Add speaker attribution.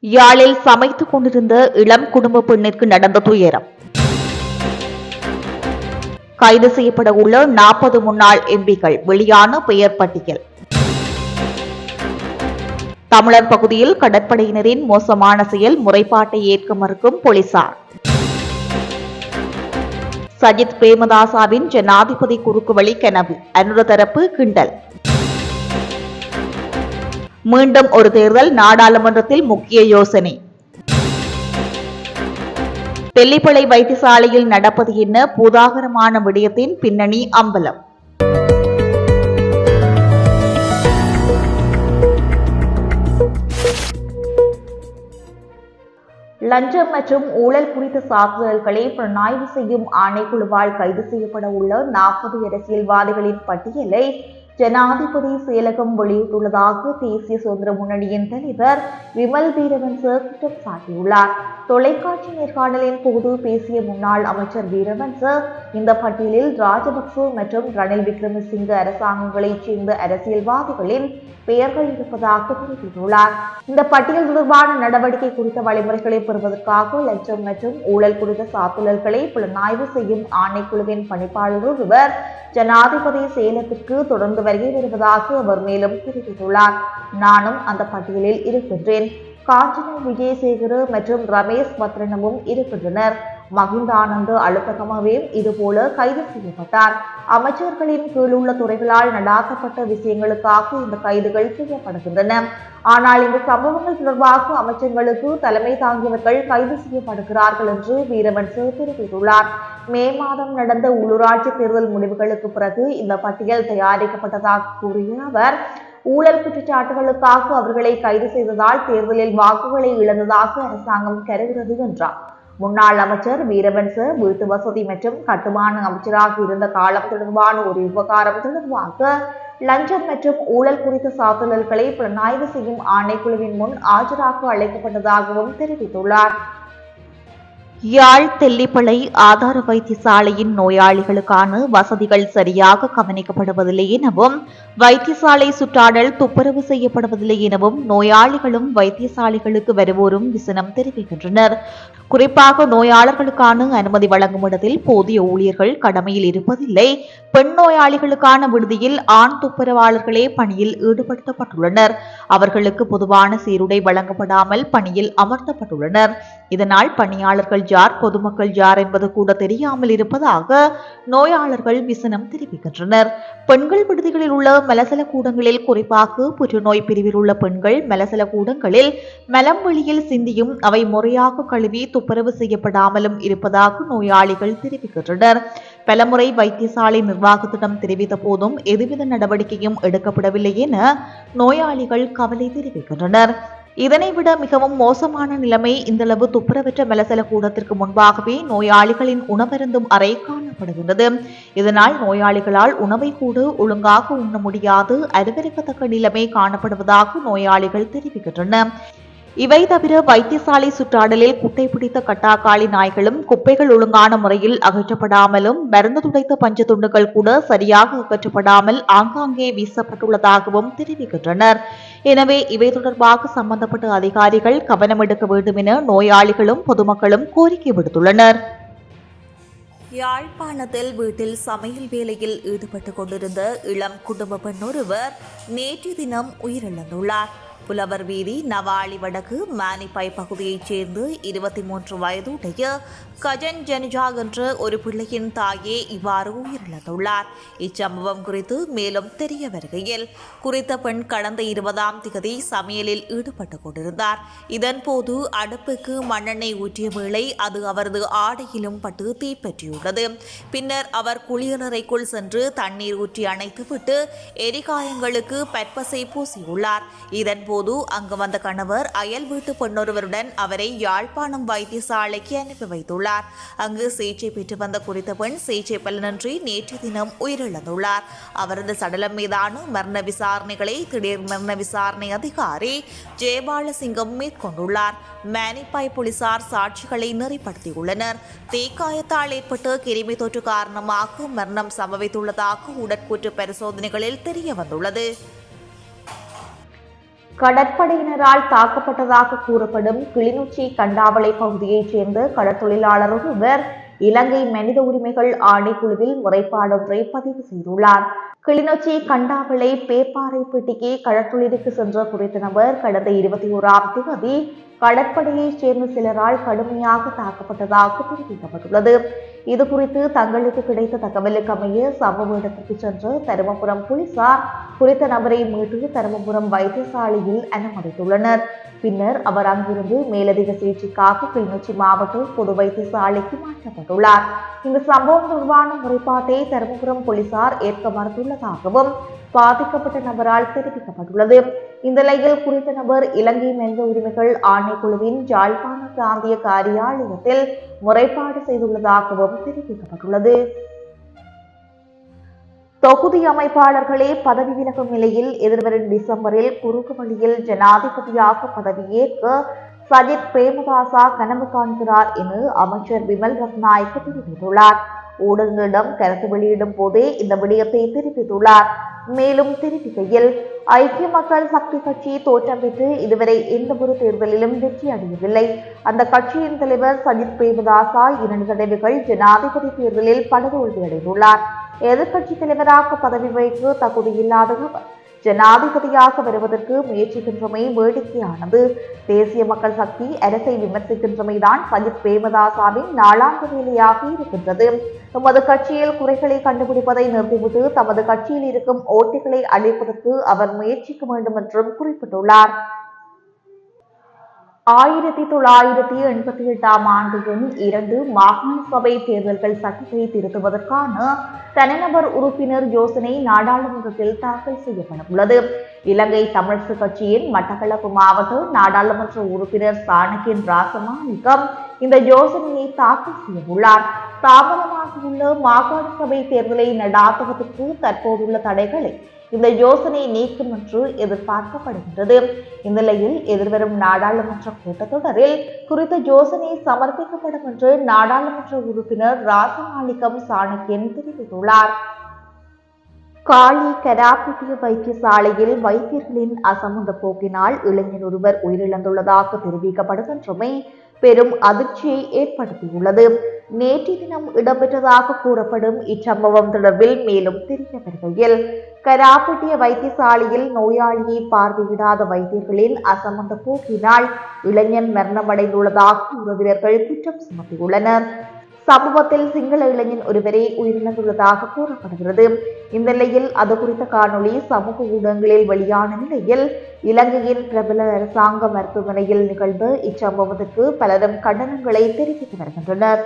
Speaker 1: யாழில் சமைத்துக் கொண்டிருந்த இளம் குடும்ப பெண்ணிற்கு நடந்த துயரம். கைது செய்யப்பட உள்ள நாற்பது முன்னாள் எம்பிக்கள் வெளியான பெயர் பட்டியல். தமிழர் பகுதியில் கடற்படையினரின் மோசமான செயல் முறைப்பாட்டை ஏற்க மறுக்கும் போலீசார். சஜித் பிரேமதாசாவின் ஜனாதிபதி குறுக்குவழி கனவு அனுர தரப்பு கிண்டல். மீண்டும் ஒரு தேர்தல் நாடாளுமன்றத்தில் முக்கிய யோசனை. தெல்லிப்பளை வைத்தியசாலையில் நடப்பது என்ன? பூதாகரமான விடயத்தின் பின்னணி அம்பலம். லஞ்சம் மற்றும் ஊழல் குறித்த சாக்குதல்களை புலனாய்வு செய்யும் ஆணைக்குழுவால் கைது செய்யப்பட உள்ள நாற்பது அரசியல்வாதிகளின் பட்டியலை ஜனாதிபதி செயலகம் வெளியிட்டுள்ளதாக தேசிய சுதந்திர முன்னணியின் தலைவர் விமல் வீரவன்ச குற்றம் சாட்டியுள்ளார். தொலைக்காட்சி நேர்காணலின் போது பேசிய முன்னாள் அமைச்சர் வீரவன்ச இந்த பட்டியலில் ராஜபக்சே மற்றும் ரணில் விக்ரமசிங்க அரசாங்கங்களைச் சேர்ந்த அரசியல்வாதிகளின் பெயர்கள் இருப்பதாக குறிப்பிட்டுள்ளார். இந்த பட்டியல் தொடர்பான நடவடிக்கை குறித்த வழிமுறைகளை பெறுவதற்காக லஞ்சம் மற்றும் ஊழல் குறித்த சாத்துழல்களை புலனாய்வு செய்யும் ஆணைக்குழுவின் பணிப்பாளர் ஒருவர் ஜனாதிபதி செயலத்திற்கு தொடர்ந்து வருகை வருவதாக அவர் மேலும் தெரிவித்துள்ளார். நானும் அந்த பட்டியலில் இருக்கின்றேன். காஞ்சனா விஜயசேகர மற்றும் ரமேஷ் பத்ரனமும் இருக்கின்றனர். மகிந்தானந்த அழுத்தகமாகவும் இதுபோல கைது செய்யப்பட்டார். அமைச்சர்களின் கீழுள்ள துறைகளால் நடாத்தப்பட்ட விஷயங்களுக்காக இந்த கைதுகள் செய்யப்படுகின்றன. ஆனால் இந்த சம்பவங்கள் தொடர்பாக அமைச்சர்களுக்கு தலைமை தாங்கியவர்கள் கைது செய்யப்படுகிறார்கள் என்று வீரவன் தெரிவித்துள்ளார். மே மாதம் நடந்த உள்ளூராட்சி தேர்தல் முடிவுகளுக்கு பிறகு இந்த பட்டியல் தயாரிக்கப்பட்டதாக கூறிய அவர் ஊழல் குற்றச்சாட்டுகளுக்காக அவர்களை கைது செய்ததால் தேர்தலில் வாக்குகளை இழந்ததாக அரசாங்கம் கருகிறது என்றார். முன்னாள் அமைச்சர் வீரவன்ச வீட்டு வசதி மற்றும் கட்டுமான அமைச்சராக இருந்த காலம் தொடர்பான ஒரு விவகாரம் தொடர்பாக லஞ்சம் மற்றும் ஊழல் குறித்த சாத்துதல்களை புலனாய்வு செய்யும் ஆணைக்குழுவின் முன் ஆஜராக அழைக்கப்பட்டதாகவும் தெரிவித்துள்ளார். யாழ் தெல்லிப்பளை ஆதார வைத்தியசாலையின் நோயாளிகளுக்கான வசதிகள் சரியாக கவனிக்கப்படுவதில்லை எனவும் வைத்தியசாலை சுற்றாடல் துப்புரவு செய்யப்படுவதில்லை எனவும் நோயாளிகளும் வைத்தியசாலைகளுக்கு வருவோரும் விசனம் தெரிவிக்கின்றனர். குறிப்பாக நோயாளர்களுக்கான அனுமதி வழங்கும் இடத்தில் போதிய ஊழியர்கள் கடமையில் இருப்பதில்லை. பெண் நோயாளிகளுக்கான விடுதியில் ஆண் துப்புரவாளர்களே பணியில் ஈடுபடுத்தப்பட்டுள்ளனர். அவர்களுக்கு பொதுவான சீருடை வழங்கப்படாமல் பணியில் அமர்த்தப்பட்டுள்ளனர். இதனால் பணியாளர்கள் யார் பொதுமக்கள் யார் என்பது கூட தெரியாமல் இருப்பதாக நோயாளர்கள் விசனம் தெரிவிக்கின்றனர். பெண்கள் விடுதிகளில் உள்ள மலசல கூடங்களில் குறிப்பாக புற்றுநோய் பிரிவில் உள்ள பெண்கள் மலசல கூடங்களில் மலம் வழியில் சிந்தியும் அவை முறையாக கழுவி துப்புரவு செய்யப்படாமலும் இருப்பதாக நோயாளிகள் தெரிவிக்கின்றனர். பலமுறை வைத்தியசாலை நிர்வாகத்திடம் தெரிவித்த போதும் எதுவித நடவடிக்கையும் எடுக்கப்படவில்லை என நோயாளிகள் கவலை தெரிவிக்கின்றனர். இதனை விட மிகவும் மோசமான நிலைமை இந்தளவு துப்புரவற்ற மலசல கூடத்திற்கு முன்பாகவே நோயாளிகளின் உணவருந்தும் அறை காணப்படுகின்றது. இதனால் நோயாளிகளால் உணவை கூட ஒழுங்காக உண்ண முடியாது. அருவருக்கத்தக்க நிலைமை காணப்படுவதாக நோயாளிகள் தெரிவிக்கின்றனர். இவை தவிர வைத்தியசாலை சுற்றாடலில் குட்டை பிடித்த கட்டாக்காளி நாய்களும் குப்பைகள் ஒழுங்கான முறையில் அகற்றப்படாமலும் மருந்து துடைத்த பஞ்ச துண்டுகள் கூட சரியாக அகற்றப்படாமல் ஆங்காங்கே வீசப்பட்டுள்ளதாகவும் தெரிவிக்கின்றனர். எனவே இவை தொடர்பாக சம்பந்தப்பட்ட அதிகாரிகள் கவனம் எடுக்க வேண்டும் என நோயாளிகளும் பொதுமக்களும் கோரிக்கை விடுத்துள்ளனர். யாழ்ப்பாணத்தில் வீட்டில் சமையல் வேலையில் ஈடுபட்டு கொண்டிருந்த இளம் குடும்ப பெண் ஒருவர் நேற்று தினம் உயிரிழந்துள்ளார். புலவர் வீதி நவாளி வடக்கு மானிப்பை பகுதியைச் சேர்ந்து இருபத்தி மூன்று வயதுடைய கஜன் ஜனிஜா என்ற ஒரு பிள்ளையின் தாயே இவ்வாறு உயிரிழந்துள்ளார். இச்சம்பவம் குறித்து மேலும் தெரிய வருகையில் குறித்த பெண் கடந்த இருபதாம் திகதி சமையலில் ஈடுபட்டுக் கொண்டிருந்தார். இதன்போது அடுப்புக்கு மண்ணெண்ணெய் ஊற்றிய வேளை அது அவரது ஆடையிலும் பட்டு தீப்பற்றியுள்ளது. பின்னர் அவர் குளியலறைக்குள் சென்று தண்ணீர் ஊற்றி அணைத்துவிட்டு எரிகாயங்களுக்கு பற்பசை பூசியுள்ளார். இதன்போது அங்கு வந்த கணவர் அயல் வீட்டு பெண்ணொருவருடன் அவரை யாழ்ப்பாணம் வைத்தியசாலைக்கு அனுப்பி வைத்துள்ளார். அங்கு சிகிச்சை பெற்று வந்த குறித்த பெண் சிகிச்சை பலனின்றி நேற்று தினம் உயிரிழந்துள்ளார். அவரது சடலம் மீதான மரண விசாரணைகளை திடீர் மரண விசாரணை அதிகாரி ஜெயபாலசிங்கம் மேற்கொண்டுள்ளார். மேனிப்பாய் போலீசார் சாட்சிகளை நெறிப்படுத்தியுள்ளனர். தீக்காயத்தால் ஏற்பட்ட கிருமி தொற்று காரணமாக மரணம் சம்பவித்துள்ளதாக உடற்கூற்று பரிசோதனைகளில் தெரிய வந்துள்ளது கடற்படையினரால் தாக்கப்பட்டதாக கூறப்படும் கிளிநொச்சி கண்டாவளை பகுதியைச் சேர்ந்த கடற்தொழிலாளர் ஒருவர் இலங்கை மனித உரிமைகள் ஆணைக்குழுவில் முறைப்பாடொன்றை பதிவு செய்துள்ளார். கிளிநொச்சி கண்டாவளை பேப்பாறைப்பட்டிக்கு கடற்தொழிலுக்கு சென்ற குறித்த நபர் கடந்த இருபத்தி ஓராம் தேதி கடற்படையைச் சேர்ந்த சிலரால் கடுமையாக தாக்கப்பட்டதாக தெரிவிக்கப்பட்டுள்ளது. இது குறித்து தங்களுக்கு கிடைத்த தகவலுக்கு அமைய சம்பவ இடத்திற்கு சென்ற தருமபுரம் போலீசார் குறித்த நபரை மீட்டு தருமபுரம் வைத்தியசாலையில் அனுமதித்துள்ளனர். பின்னர் அவர் அங்கிருந்து மேலதிக சிகிச்சைக்காக கிளிநொச்சி மாவட்ட பொது வைத்தியசாலைக்கு மாற்றப்பட்டுள்ளார். இந்த சம்பவம் தொடர்பான முறைப்பாட்டை தருமபுரம் போலீசார் ஏற்க மறுத்துள்ளதாகவும் பாதிக்கப்பட்ட நபரால் தெரிவிக்கப்பட்டுள்ளது. இந்த நிலையில் குறித்த நபர் இலங்கை மனித உரிமைகள் ஆணைக்குழுவின் ஜாழ்ப்பாண பிராந்திய காரியாலயத்தில் முறைப்பாடு செய்துள்ளதாகவும் தெரிவிக்கப்பட்டுள்ளது. தொகுதி அமைப்பாளர்களே பதவி விலகும் நிலையில் எதிர்வரும் டிசம்பரில் குறுக்கு வழியில் ஜனாதிபதியாக பதவியேற்க சஜித் பிரேமதாசா கனவு காண்கிறார் என அமைச்சர் விமல் ரத்நாயக்க தெரிவித்துள்ளார். ஊடகங்களிடம் கருத்து வெளியிடும் போதே இந்த விடயத்தை தெரிவித்துள்ளார். மேலும் தெரிவிக்கையில் ஐக்கிய மக்கள் சக்தி கட்சி தோற்றம் பெற்று இதுவரை எந்த ஒரு தேர்தலிலும் வெற்றி அடையவில்லை. அந்த கட்சியின் தலைவர் சஜித் பிரேமதாசா இரண்டு தடவைகள் ஜனாதிபதி தேர்தலில் படுதோல்வி அடைந்துள்ளார் எதிர்க்கட்சி தலைவராக பதவி வகிக்க தகுதியில்லாதவர் ஜனாதிபதியாக வருவதற்கு முயற்சிக்கின்றமை வேடிக்கையானது. தேசிய மக்கள் சக்தி அரசை விமர்சிக்கின்றமைதான் சஜித் பிரேமதாசாவின் நாளாந்த வேலையாக இருக்கின்றது. தமது கட்சியில் குறைகளை கண்டுபிடிப்பதை நிறுத்திவிட்டு தமது கட்சியில் இருக்கும் ஓட்டுகளை அழிப்பதற்கு அவர் முயற்சிக்க வேண்டும் என்றும் குறிப்பிட்டுள்ளார். ஆயிரத்தி தொள்ளாயிரத்தி எண்பத்தி எட்டாம் ஆண்டின் இரண்டு மாகாண சபை தேர்தல்கள் சட்டத்தை திருத்துவதற்கான தனிநபர் உறுப்பினர் யோசனை நாடாளுமன்றத்தில் தாக்கல் செய்யப்படவுள்ளது. இலங்கை தமிழரசு கட்சியின் மட்டக்களப்பு மாவட்ட நாடாளுமன்ற உறுப்பினர் சாணக்கியன் ராசமாணிக்கம் இந்த யோசனையை தாக்கல் செய்யவுள்ளார். தாமதமாகியுள்ள மாகாண சபை தேர்தலை நடாத்துவதற்கு தற்போதுள்ள தடைகளை இந்த யோசனை நீக்கும் என்று எதிர்பார்க்கப்படுகின்றது. இந்நிலையில் எதிர்வரும் நாடாளுமன்ற கூட்டத்தொடரில் குறித்த யோசனை சமர்ப்பிக்கப்படும் என்று நாடாளுமன்ற உறுப்பினர் ராசமாளிகம் சாணக்கியன் தெரிவித்துள்ளார். காளி கராப்பிட்டிய வைத்தியசாலையில் வைத்தியர்களின் அசமந்த போக்கினால் இளைஞர் ஒருவர் உயிரிழந்துள்ளதாக தெரிவிக்கப்படுகின்றமை பெரும் அதிர்ச்சியை ஏற்படுத்தியுள்ளது. நேற்று தினம் இடம்பெற்றதாக கூறப்படும் இச்சம்பவம் தொடர்பில் மேலும் தெரிய வருகையில் கராப்பட்டிய வைத்தியசாலையில் நோயாளியை பார்வையிடாத வைத்தியர்களின் அசமந்த போக்கினால் இளைஞன் மரணமடைந்துள்ளதாக உறவினர்கள் குற்றம் சுமத்தியுள்ளனர். சமூகத்தில் சிங்கள இளைஞன் ஒருவரே உயிரிழந்துள்ளதாக கூறப்படுகிறது. இந்த நிலையில் அது குறித்த காணொளி சமூக ஊடகங்களில் வெளியான நிலையில் இலங்கையின் பிரபல அரசாங்க மருத்துவமனையில் நிகழ்ந்த இச்சம்பவத்துக்கு பலரும் கண்டனங்களை தெரிவித்து வருகின்றனர்.